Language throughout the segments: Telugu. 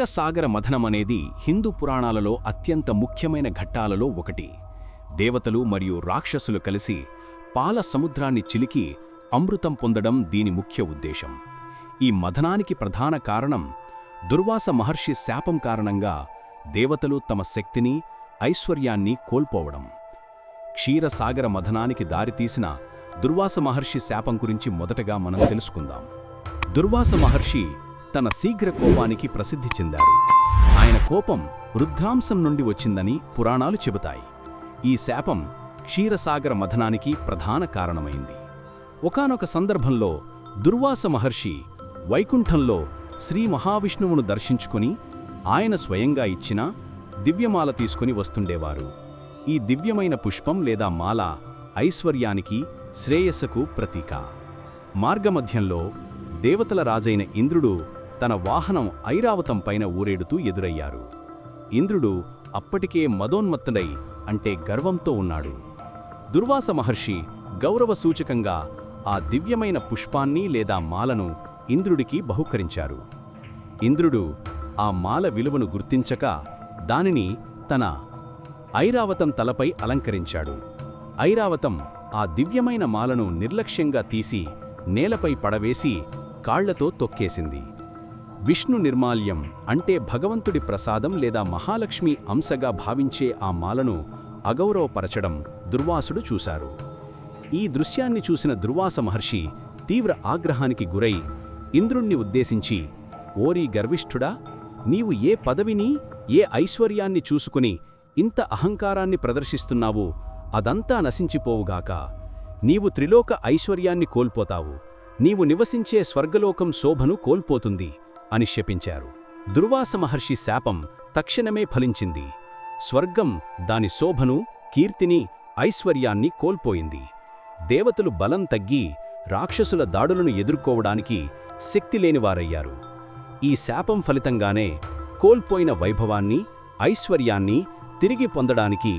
క్షీరసాగర మథనమనేది హిందూ పురాణాలలో అత్యంత ముఖ్యమైన ఘట్టాలలో ఒకటి. దేవతలు మరియు రాక్షసులు కలిసి పాల సముద్రాన్ని చిలికి అమృతం పొందడం దీని ముఖ్య ఉద్దేశం. ఈ మథనానికి ప్రధాన కారణం దుర్వాస మహర్షి శాపం కారణంగా దేవతలు తమ శక్తిని ఐశ్వర్యాన్ని కోల్పోవడం. క్షీరసాగర మథనానికి దారితీసిన దుర్వాస మహర్షి శాపం గురించి మొదటగా మనం తెలుసుకుందాం. దుర్వాస మహర్షి తన శీఘ్ర కోపానికి ప్రసిద్ధి చెందారు. ఆయన కోపం రుద్రాంశం నుండి వచ్చిందని పురాణాలు చెబుతాయి. ఈ శాపం క్షీరసాగర మథనానికి ప్రధాన కారణమైంది. ఒకానొక సందర్భంలో దుర్వాస మహర్షి వైకుంఠంలో శ్రీ మహావిష్ణువును దర్శించుకుని ఆయన స్వయంగా ఇచ్చిన దివ్యమాల తీసుకుని వస్తుండేవారు. ఈ దివ్యమైన పుష్పం లేదా మాల ఐశ్వర్యానికి శ్రేయస్సుకు ప్రతీక. మార్గమధ్యంలో దేవతల రాజైన ఇంద్రుడు తన వాహనం ఐరావతం పైన ఊరేడుతూ ఎదురయ్యారు. ఇంద్రుడు అప్పటికే మదోన్మత్తుడై అంటే గర్వంతో ఉన్నాడు. దుర్వాస మహర్షి గౌరవ సూచకంగా ఆ దివ్యమైన పుష్పాన్ని లేదా మాలను ఇంద్రుడికి బహుకరించారు. ఇంద్రుడు ఆ మాల విలువను గుర్తించక దానిని తన ఐరావతం తలపై అలంకరించాడు. ఐరావతం ఆ దివ్యమైన మాలను నిర్లక్ష్యంగా తీసి నేలపై పడవేసి కాళ్ళతో తొక్కేసింది. విష్ణు నిర్మాల్యం అంటే భగవంతుడి ప్రసాదం లేదా మహాలక్ష్మి అంశగా భావించే ఆ మాలను అగౌరవపరచడం దుర్వాసుడు చూశారు. ఈ దృశ్యాన్ని చూసిన దుర్వాస మహర్షి తీవ్ర ఆగ్రహానికి గురై ఇంద్రుణ్ణి ఉద్దేశించి ఓరీ గర్విష్ఠుడా నీవు ఏ పదవిని ఏ ఐశ్వర్యాన్ని చూసుకుని ఇంత అహంకారాన్ని ప్రదర్శిస్తున్నావు అదంతా నశించిపోవుగాక నీవు త్రిలోక ఐశ్వర్యాన్ని కోల్పోతావు. నీవు నివసించే స్వర్గలోకం శోభను కోల్పోతుంది. అని శపించారు. దుర్వాస మహర్షి శాపం తక్షణమే ఫలించింది. స్వర్గం దాని శోభను కీర్తిని ఐశ్వర్యాన్ని కోల్పోయింది. దేవతలు బలం తగ్గి రాక్షసుల దాడులను ఎదుర్కోవడానికి శక్తిలేనివారయ్యారు ఈ శాపం ఫలితంగానే కోల్పోయిన వైభవాన్ని ఐశ్వర్యాన్ని తిరిగి పొందడానికి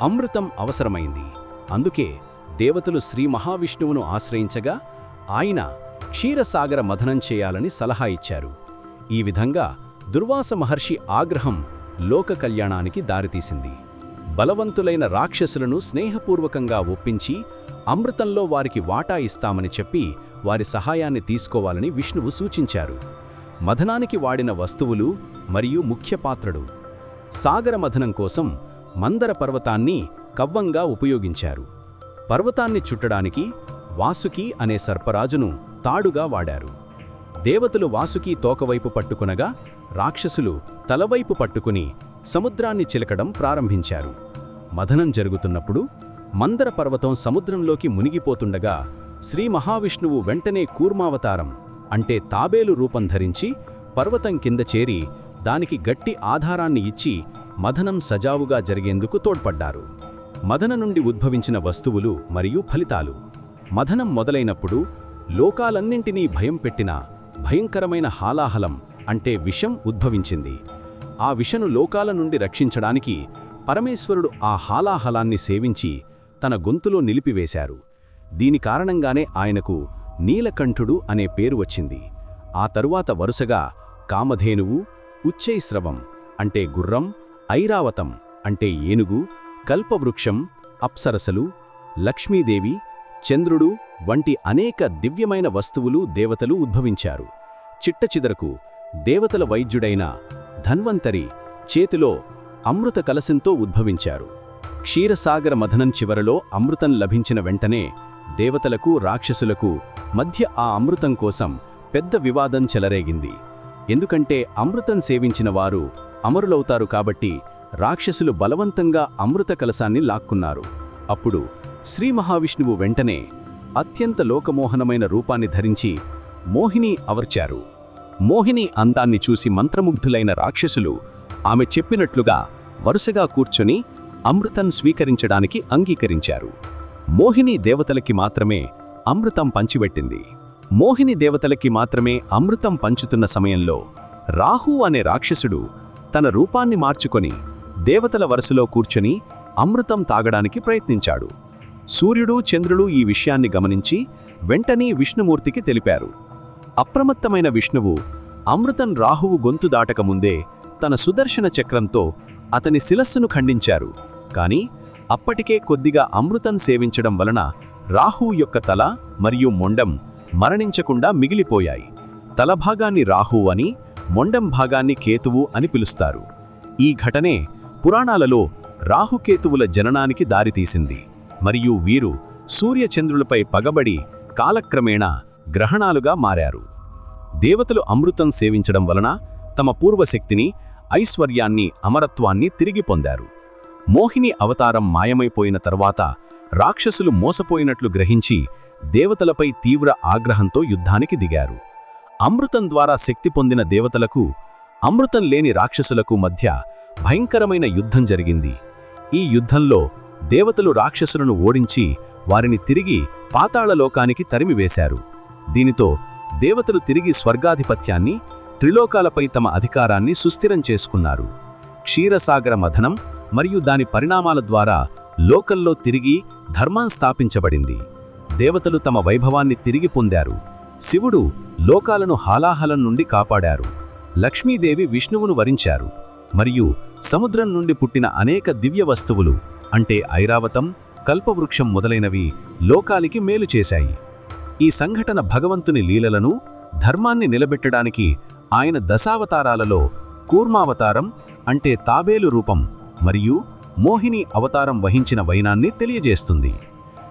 అమృతం అవసరమైంది. అందుకే దేవతలు శ్రీ మహావిష్ణువును ఆశ్రయించగా ఆయన క్షీరసాగర మథనం చేయాలని సలహా ఇచ్చారు. ఈ విధంగా దుర్వాస మహర్షి ఆగ్రహం లోక కళ్యాణానికి దారితీసింది. బలవంతులైన రాక్షసులను స్నేహపూర్వకంగా ఒప్పించి అమృతంలో వారికి వాటా ఇస్తామని చెప్పి వారి సహాయాన్ని తీసుకోవాలని విష్ణువు సూచించారు. మథనానికి వాడిన వస్తువులు మరియు ముఖ్య పాత్రడు సాగర మథనం కోసం మందర పర్వతాన్ని కవ్వంగా ఉపయోగించారు. పర్వతాన్ని చుట్టడానికి వాసుకి అనే సర్పరాజును తాడుగా వాడారు. దేవతలు వాసుకి తోకవైపు పట్టుకునగా రాక్షసులు తలవైపు పట్టుకుని సముద్రాన్ని చిలకడం ప్రారంభించారు. మథనం జరుగుతున్నప్పుడు మందర పర్వతం సముద్రంలోకి మునిగిపోతుండగా శ్రీ మహావిష్ణువు వెంటనే కూర్మావతారం అంటే తాబేలు రూపం ధరించి పర్వతం కింద చేరి దానికి గట్టి ఆధారాన్ని ఇచ్చి మథనం సజావుగా జరిగేందుకు తోడ్పడ్డారు. మదన నుండి ఉద్భవించిన వస్తువులు మరియు ఫలితాలు. మథనం మొదలైనప్పుడు లోకాలన్నింటినీ భయం పెట్టిన భయంకరమైన హాలాహలం అంటే విషం ఉద్భవించింది. ఆ విషను లోకాల నుండి రక్షించడానికి పరమేశ్వరుడు ఆ హాలాహలాన్ని సేవించి తన గొంతులో నిలిపివేశారు. దీని కారణంగానే ఆయనకు నీలకంఠుడు అనే పేరు వచ్చింది. ఆ తరువాత వరుసగా కామధేనువు ఉచ్చైస్రవం అంటే గుర్రం ఐరావతం అంటే ఏనుగు కల్పవృక్షం అప్సరసలు లక్ష్మీదేవి చంద్రుడు వంటి అనేక దివ్యమైన వస్తువులు దేవతలు ఉద్భవించారు. చిట్టచిదరకు దేవతల వైద్యుడైన ధన్వంతరి చేతిలో అమృత కలశంతో ఉద్భవించారు. క్షీరసాగర మథనం చివరలో అమృతం లభించిన వెంటనే దేవతలకు రాక్షసులకు మధ్య ఆ అమృతం కోసం పెద్ద వివాదం చెలరేగింది. ఎందుకంటే అమృతం సేవించిన వారు అమరులవుతారు కాబట్టి రాక్షసులు బలవంతంగా అమృత కలశాన్ని లాక్కున్నారు. అప్పుడు శ్రీ మహావిష్ణువు వెంటనే అత్యంత లోకమోహనమైన రూపాన్ని ధరించి మోహిని అవర్చారు మోహిని అందాన్ని చూసి మంత్రముగ్ధులైన రాక్షసులు ఆమె చెప్పినట్లుగా వరుసగా కూర్చొని అమృతం స్వీకరించడానికి అంగీకరించారు. మోహిని దేవతలకి మాత్రమే అమృతం పంచిపెట్టింది. మోహిని దేవతలకి మాత్రమే అమృతం పంచుతున్న సమయంలో రాహు అనే రాక్షసుడు తన రూపాన్ని మార్చుకొని దేవతల వరుసలో కూర్చొని అమృతం తాగడానికి ప్రయత్నించాడు. సూర్యుడు చంద్రుడు ఈ విషయాన్ని గమనించి వెంటనే విష్ణుమూర్తికి తెలిపారు. అప్రమత్తమైన విష్ణువు అమృతం రాహువు గొంతు దాటకముందే తన సుదర్శన చక్రంతో అతని శిలస్సును ఖండించారు. కాని అప్పటికే కొద్దిగా అమృతం సేవించడం వలన రాహువు యొక్క తల మరియు మొండం మరణించకుండా మిగిలిపోయాయి. తలభాగాన్ని రాహువు అని మొండం భాగాన్ని కేతువు అని పిలుస్తారు. ఈ ఘటనే పురాణాలలో రాహుకేతువుల జననానికి దారితీసింది. మరియు వీరు సూర్యచంద్రులపై పగబడి కాలక్రమేణా గ్రహణాలుగా మారారు. దేవతలు అమృతం సేవించడం వలన తమ పూర్వశక్తిని ఐశ్వర్యాన్ని అమరత్వాన్ని తిరిగి పొందారు. మోహిని అవతారం మాయమైపోయిన తర్వాత రాక్షసులు మోసపోయినట్లు గ్రహించి దేవతలపై తీవ్ర ఆగ్రహంతో యుద్ధానికి దిగారు. అమృతం ద్వారా శక్తి పొందిన దేవతలకు అమృతం లేని రాక్షసులకు మధ్య భయంకరమైన యుద్ధం జరిగింది. ఈ యుద్ధంలో దేవతలు రాక్షసులను ఓడించి వారిని తిరిగి పాతాళలోకానికి తరిమివేశారు. దీనితో దేవతలు తిరిగి స్వర్గాధిపత్యాన్ని త్రిలోకాలపై తమ అధికారాన్ని సుస్థిరం చేసుకున్నారు. క్షీరసాగర మథనం మరియు దాని పరిణామాల ద్వారా లోకల్లో తిరిగి ధర్మం స్థాపించబడింది. దేవతలు తమ వైభవాన్ని తిరిగి పొందారు. శివుడు లోకాలను హాలాహలం నుండి కాపాడారు. లక్ష్మీదేవి విష్ణువును వరించారు. మరియు సముద్రం నుండి పుట్టిన అనేక దివ్య వస్తువులు అంటే ఐరావతం కల్పవృక్షం మొదలైనవి లోకాలికి మేలు చేశాయి. ఈ సంఘటన భగవంతుని లీలలను ధర్మాన్ని నిలబెట్టడానికి ఆయన దశావతారాలలో కూర్మావతారం అంటే తాబేలు రూపం మరియు మోహిని అవతారం వహించిన వైనాన్ని తెలియజేస్తుంది.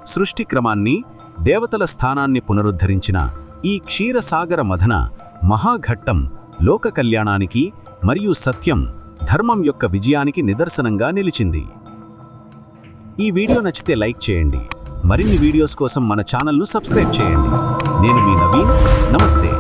సృష్టి క్రమాన్ని దేవతల స్థానాన్ని పునరుద్ధరించిన ఈ క్షీరసాగర మథన మహాఘట్టం లోక కళ్యాణానికి మరియు సత్యం ధర్మం యొక్క విజయానికి నిదర్శనంగా నిలిచింది. ఈ వీడియో నచ్చితే లైక్ చేయండి. మరిన్ని వీడియోస్ కోసం మన ఛానల్ను సబ్స్క్రైబ్ చేయండి. నేను మీ నవీన్. నమస్తే.